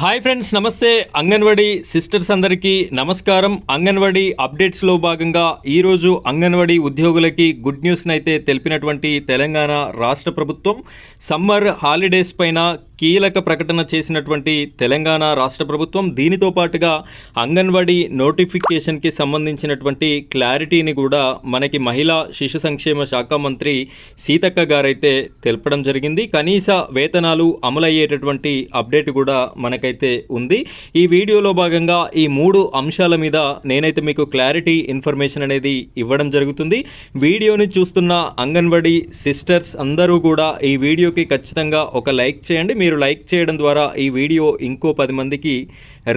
Hi friends నమస్తే. Anganwadi sisters అందరికీ నమస్కారం. అంగన్వాడీ అప్డేట్స్లో భాగంగా ఈరోజు అంగన్వాడీ ఉద్యోగులకి గుడ్ న్యూస్ని అయితే తెలిపినటువంటి తెలంగాణ రాష్ట్ర ప్రభుత్వం సమ్మర్ హాలిడేస్ పైన కీలక ప్రకటన చేసినటువంటి తెలంగాణ రాష్ట్ర ప్రభుత్వం దీనితో పాటుగా అంగన్వాడీ నోటిఫికేషన్కి సంబంధించినటువంటి క్లారిటీని కూడా మనకి మహిళా శిశు సంక్షేమ శాఖ మంత్రి సీతక్క గారైతే తెలపడం జరిగింది. కనీస వేతనాలు అమలయ్యేటటువంటి అప్డేట్ కూడా మనకైతే ఉంది. ఈ వీడియోలో భాగంగా ఈ మూడు అంశాల మీద నేనైతే మీకు క్లారిటీ ఇన్ఫర్మేషన్ అనేది ఇవ్వడం జరుగుతుంది. వీడియోని చూస్తున్న అంగన్వాడీ సిస్టర్స్ అందరూ కూడా ఈ వీడియోకి ఖచ్చితంగా ఒక లైక్ చేయండి. మీరు మీరు లైక్ చేయడం ద్వారా ఈ వీడియో ఇంకో పది మందికి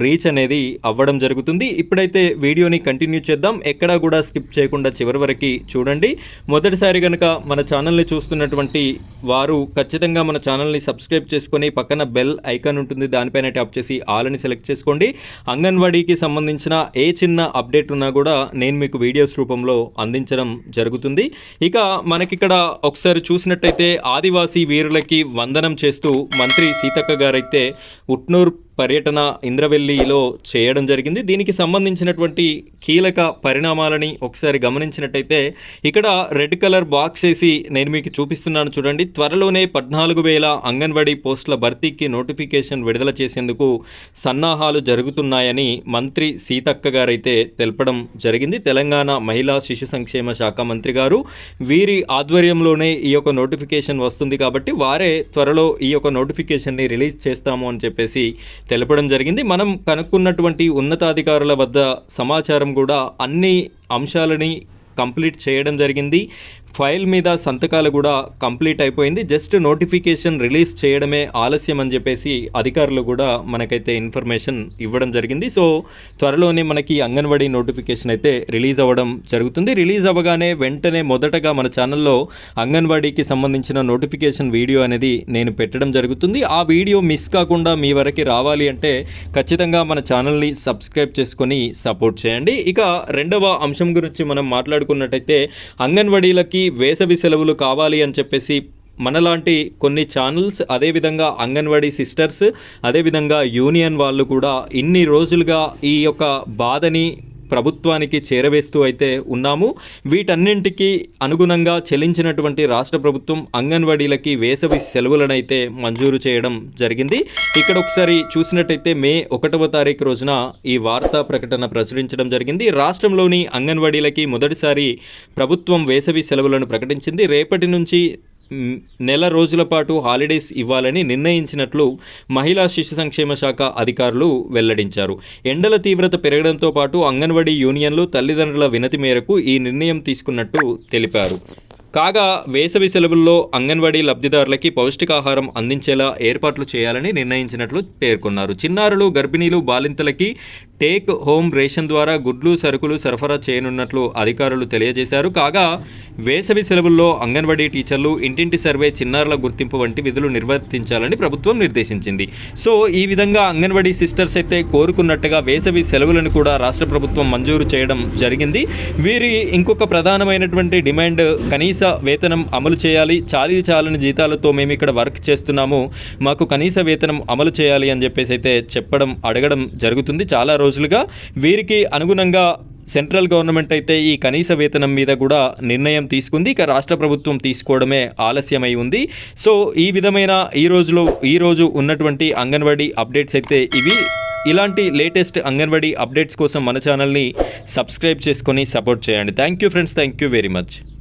రీచ్ అనేది అవ్వడం జరుగుతుంది. ఇప్పుడైతే వీడియోని కంటిన్యూ చేద్దాం. ఎక్కడా కూడా స్కిప్ చేయకుండా చివరి వరకు చూడండి. మొదటిసారి కనుక మన ఛానల్ని చూస్తున్నటువంటి వారు ఖచ్చితంగా మన ఛానల్ని సబ్స్క్రైబ్ చేసుకొని పక్కన బెల్ ఐకాన్ ఉంటుంది. దానిపైన ట్యాప్ చేసి ఆల్ అని సెలెక్ట్ చేసుకోండి. అంగన్వాడీకి సంబంధించిన ఏ చిన్న అప్డేట్ ఉన్నా కూడా నేను మీకు వీడియోస్ రూపంలో అందించడం జరుగుతుంది. ఇక మనకిక్కడ ఒకసారి చూసినట్టయితే ఆదివాసీ వీరులకి వందనం చేస్తూ మంత్రి సీతక్క గారైతే ఉట్నూర్ పర్యటన ఇంద్రవెల్లిలో చేయడం జరిగింది. దీనికి సంబంధించినటువంటి కీలక పరిణామాలని ఒకసారి గమనించినట్టయితే ఇక్కడ రెడ్ కలర్ బాక్స్ వేసి నేను మీకు చూపిస్తున్నాను చూడండి. త్వరలోనే పద్నాలుగు వేల అంగన్వాడీ పోస్టుల భర్తీకి నోటిఫికేషన్ విడుదల చేసేందుకు సన్నాహాలు జరుగుతున్నాయని మంత్రి సీతక్క గారైతే తెలపడం జరిగింది. తెలంగాణ మహిళా శిశు సంక్షేమ శాఖ మంత్రి గారు వీరి ఆధ్వర్యంలోనే ఈ యొక్క నోటిఫికేషన్ వస్తుంది కాబట్టి వారే త్వరలో ఈ యొక్క నోటిఫికేషన్ని రిలీజ్ చేస్తాము అని చెప్పేసి తెలపడం జరిగింది. మనం కనుక్కున్నటువంటి ఉన్నతాధికారుల వద్ద సమాచారం కూడా అన్ని అంశాలని కంప్లీట్ చేయడం జరిగింది. ఫైల్ మీద సంతకాలు కూడా కంప్లీట్ అయిపోయింది. జస్ట్ నోటిఫికేషన్ రిలీజ్ చేయడమే ఆలస్యం అని చెప్పేసి అధికారులు కూడా మనకైతే ఇన్ఫర్మేషన్ ఇవ్వడం జరిగింది. సో త్వరలోనే మనకి అంగన్వాడీ నోటిఫికేషన్ అయితే రిలీజ్ అవ్వడం జరుగుతుంది. రిలీజ్ అవ్వగానే వెంటనే మొదటగా మన ఛానల్లో అంగన్వాడీకి సంబంధించిన నోటిఫికేషన్ వీడియో అనేది నేను పెట్టడం జరుగుతుంది. ఆ వీడియో మిస్ కాకుండా మీ వరకు రావాలి అంటే ఖచ్చితంగా మన ఛానల్ని సబ్స్క్రైబ్ చేసుకొని సపోర్ట్ చేయండి. ఇక రెండవ అంశం గురించి మనం మాట్లాడుకున్నట్టయితే అంగన్వాడీలకి వేసవి సెలవులు కావాలి అని చెప్పేసి మనలాంటి కొన్ని ఛానల్స్ అదేవిధంగా అంగన్వాడీ సిస్టర్స్ అదేవిధంగా యూనియన్ వాళ్ళు కూడా ఇన్ని రోజులుగా ఈ యొక్క బాధని ప్రభుత్వానికి చేరవేస్తూ అయితే ఉన్నాము. వీటన్నింటికి అనుగుణంగా చెల్లించినటువంటి రాష్ట్ర ప్రభుత్వం అంగన్వాడీలకి వేసవి సెలవులనైతే మంజూరు చేయడం జరిగింది. ఇక్కడ ఒకసారి చూసినట్టయితే మే ఒకటవ తారీఖు రోజున ఈ వార్తా ప్రకటన ప్రచురించడం జరిగింది. రాష్ట్రంలోని అంగన్వాడీలకి మొదటిసారి ప్రభుత్వం వేసవి సెలవులను ప్రకటించింది. రేపటి నుంచి నెల రోజుల పాటు హాలిడేస్ ఇవ్వాలని నిర్ణయించినట్లు మహిళా శిశు సంక్షేమ శాఖ అధికారులు వెల్లడించారు. ఎండల తీవ్రత పెరగడంతో పాటు అంగన్వాడీ యూనియన్లు తల్లిదండ్రుల వినతి మేరకు ఈ నిర్ణయం తీసుకున్నట్టు తెలిపారు. కాగా వేసవి సెలవుల్లో అంగన్వాడీ లబ్ధిదారులకి పౌష్టికాహారం అందించేలా ఏర్పాట్లు చేయాలని నిర్ణయించినట్లు పేర్కొన్నారు. చిన్నారులు గర్భిణీలు బాలింతలకి టేక్ హోమ్ రేషన్ ద్వారా గుడ్లు సరుకులు సరఫరా చేయనున్నట్లు అధికారులు తెలియజేశారు. కాగా వేసవి సెలవుల్లో అంగన్వాడీ టీచర్లు ఇంటింటి సర్వే చిన్నారుల గుర్తింపు వంటి విధులు నిర్వర్తించాలని ప్రభుత్వం నిర్దేశించింది. సో ఈ విధంగా అంగన్వాడీ సిస్టర్స్ అయితే కోరుకున్నట్టుగా వేసవి సెలవులను కూడా రాష్ట్ర ప్రభుత్వం మంజూరు చేయడం జరిగింది. వీరి ఇంకొక ప్రధానమైనటువంటి డిమాండ్ కనీస వేతనం అమలు చేయాలి చాలీ చాలని జీతాలతో మేము ఇక్కడ వర్క్ చేస్తున్నాము మాకు కనీస వేతనం అమలు చేయాలి అని చెప్పేసి అయితే చెప్పడం అడగడం జరుగుతుంది. చాలా రోజులుగా వీరికి అనుగుణంగా సెంట్రల్ గవర్నమెంట్ అయితే ఈ కనీస వేతనం మీద కూడా నిర్ణయం తీసుకుంది. ఇక రాష్ట్ర ప్రభుత్వం తీసుకోవడమే ఆలస్యమై ఉంది. సో ఈ విధమైన ఈ రోజులో ఈ రోజు ఉన్నటువంటి అంగన్వాడీ అప్డేట్స్ అయితే ఇవి. ఇలాంటి లేటెస్ట్ అంగన్వాడీ అప్డేట్స్ కోసం మన ఛానల్ని సబ్స్క్రైబ్ చేసుకొని సపోర్ట్ చేయండి. Thank you friends. Thank you very much.